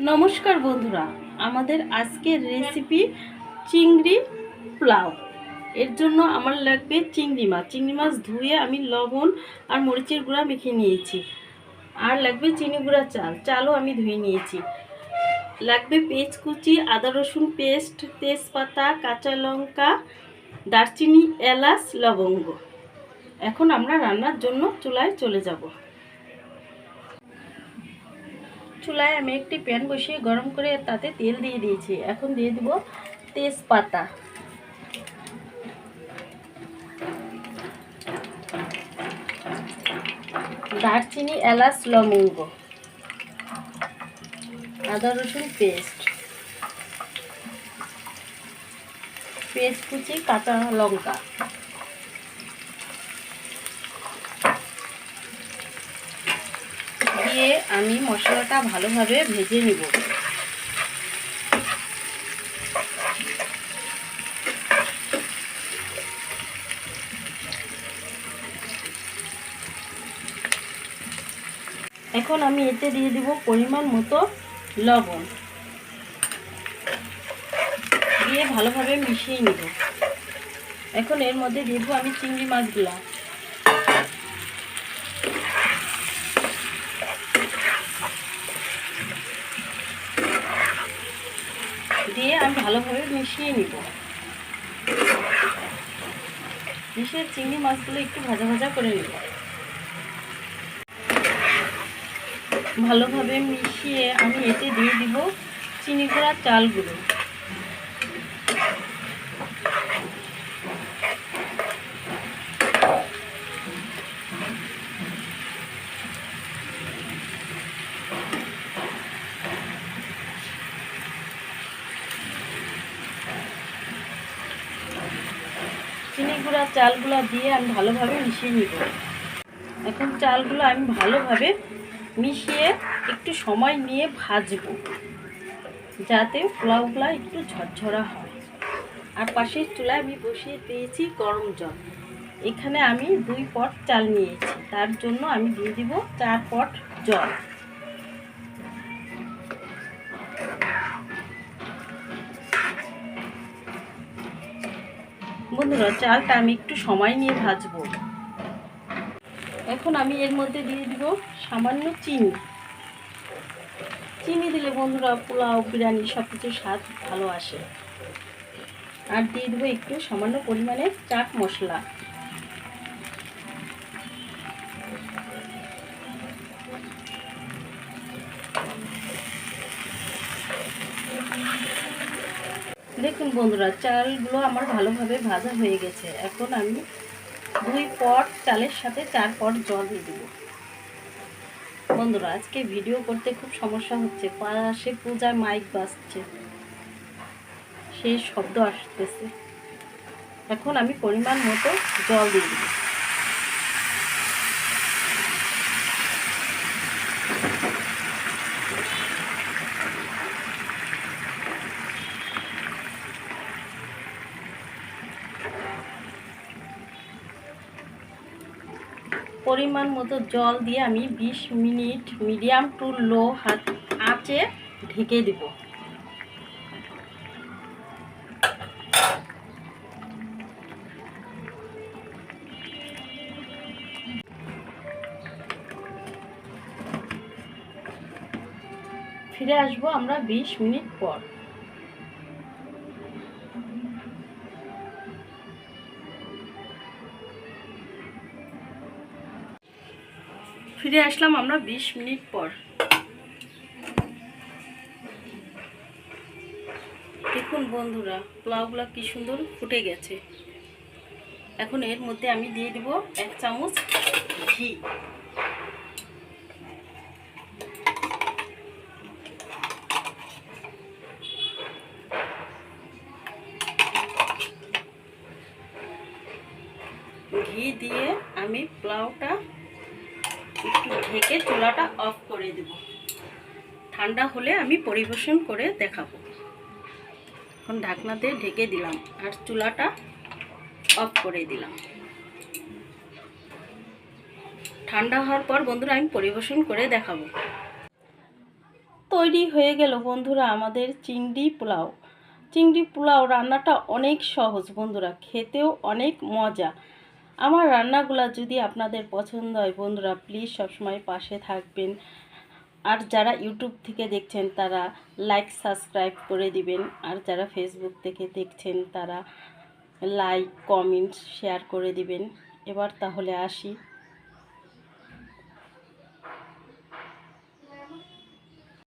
নমস্কার বন্ধুরা, আমাদের আজকের রেসিপি চিংড়ি পোলাও। এর জন্য আমার লাগবে চিংড়ি মাছ। চিংড়ি মাছ ধুয়ে আমি লবণ আর মরিচের গুঁড়া মেখে নিয়েছি। আর লাগবে চিনি গুঁড়া চাল। চালও আমি ধুয়ে নিয়েছি। লাগবে পেঁয়াজ কুচি আদা রসুন পেস্ট, তেজপাতা, কাঁচা লঙ্কা, দারচিনি, এলাচ, লবঙ্গ। এখন আমরা রান্নার জন্য চুলায় চলে যাব। চুলায় আমি একটি প্যান বসিয়ে গরম করে তাতে তেল দিয়ে দিয়েছি। এখন দিয়ে দিব তেজপাতা। দারচিনি, এলাচ, লবঙ্গ। আদা, রসুন পেস্ট। পেস্ট কুচি, কাঁচা লঙ্কা। দিয়ে আমি মশলাটা ভালোভাবে ভেজে নিব। এখন আমি এতে দিয়ে দিব পরিমাণ মতো লবণ। দিয়ে ভালোভাবে মিশিয়ে নিব। এখন এর মধ্যে দেবো আমি চিংড়ি মাছগুলা। দিয়ে আমি ভালোভাবে মিশিয়ে নিব। মিশিয়ে চিংড়ি মাছগুলো একটু ভাজা ভাজা করে নিব। ভালোভাবে মিশিয়ে আমি এতে দিয়ে দিব চিনি গুঁড়া চালগুলো। চিনি গুঁড়া চালগুলো দিয়ে আমি ভালোভাবে মিশিয়ে নিব। এখন চালগুলো আমি ভালোভাবে মিশিয়ে একটু সময় নিয়ে ভাজবো, যাতে পোলাওগুলো একটু ঝরঝরা হয়। আর পাশের চুলায় আমি বসিয়ে দিয়েছি গরম জল। এখানে আমি দুই পট চাল নিয়েছি, তার জন্য আমি দিয়ে দিব চার পট জল। বন্ধুরা, চালটা আমি একটু সময় নিয়ে ভাজবো। এখন আমি এর মধ্যে দিয়ে দিব সামান্য চিনি। চিনি দিলে বন্ধুরা পোলাও, বিরিয়ানি সব কিছু স্বাদ ভালো আসে। আর দিয়ে দেবো একটু সামান্য পরিমাণে চাট মশলা। দেখুন বন্ধুরা, চালগুলো আমার ভালোভাবে ভাজা হয়ে গেছে। এখন আমি দুই পট চালের সাথে চার পট জল দিয়ে দিব। বন্ধুরা, আজকে ভিডিও করতে খুব সমস্যা হচ্ছে। পাশে পূজায় মাইক বাজছে। সেই শব্দ আসতেছে। এখন আমি পরিমাণ মতো জল দিয়ে দেবো। পরিমাণ মতো জল দিয়ে আমি ২০ মিনিট মিডিয়াম টু লো হাত আঁচে ঢেকে দেব। ফিরে আসব আমরা ২০ মিনিট পর। ফিরে আসলাম আমরা ২০ মিনিট পর। দেখুন বন্ধুরা, পোলাওগুলো কি সুন্দর ফুটে গেছে। এখন এর মধ্যে আমি দিয়ে দিব এক চামচ ঘি। ঘি দিয়ে আমি পোলাওটা একটু ঢেকে চুলাটা অফ করে দেব। ঠান্ডা হলে আমি পরিবেশন করে দেখাবো। এখন ঢাকনা দিয়ে ঢেকে দিলাম আর চুলাটা অফ করে দিলাম। ঠান্ডা হওয়ার পর বন্ধুরা আমি পরিবেশন করে দেখাবো। তৈরি হয়ে গেল বন্ধুরা আমাদের চিংড়ি পোলাও। চিংড়ি পোলাও রান্নাটা অনেক সহজ বন্ধুরা, খেতেও অনেক মজা। আমার রান্নাগুলো যদি আপনাদের পছন্দ হয়, বন্ধুরা প্লিজ সবসময় পাশে থাকবেন। আর যারা ইউটিউব থেকে দেখছেন, তারা লাইক সাবস্ক্রাইব করে দিবেন। আর যারা ফেসবুক থেকে দেখছেন, তারা লাইক কমেন্ট শেয়ার করে দিবেন। এবার তাহলে আসি।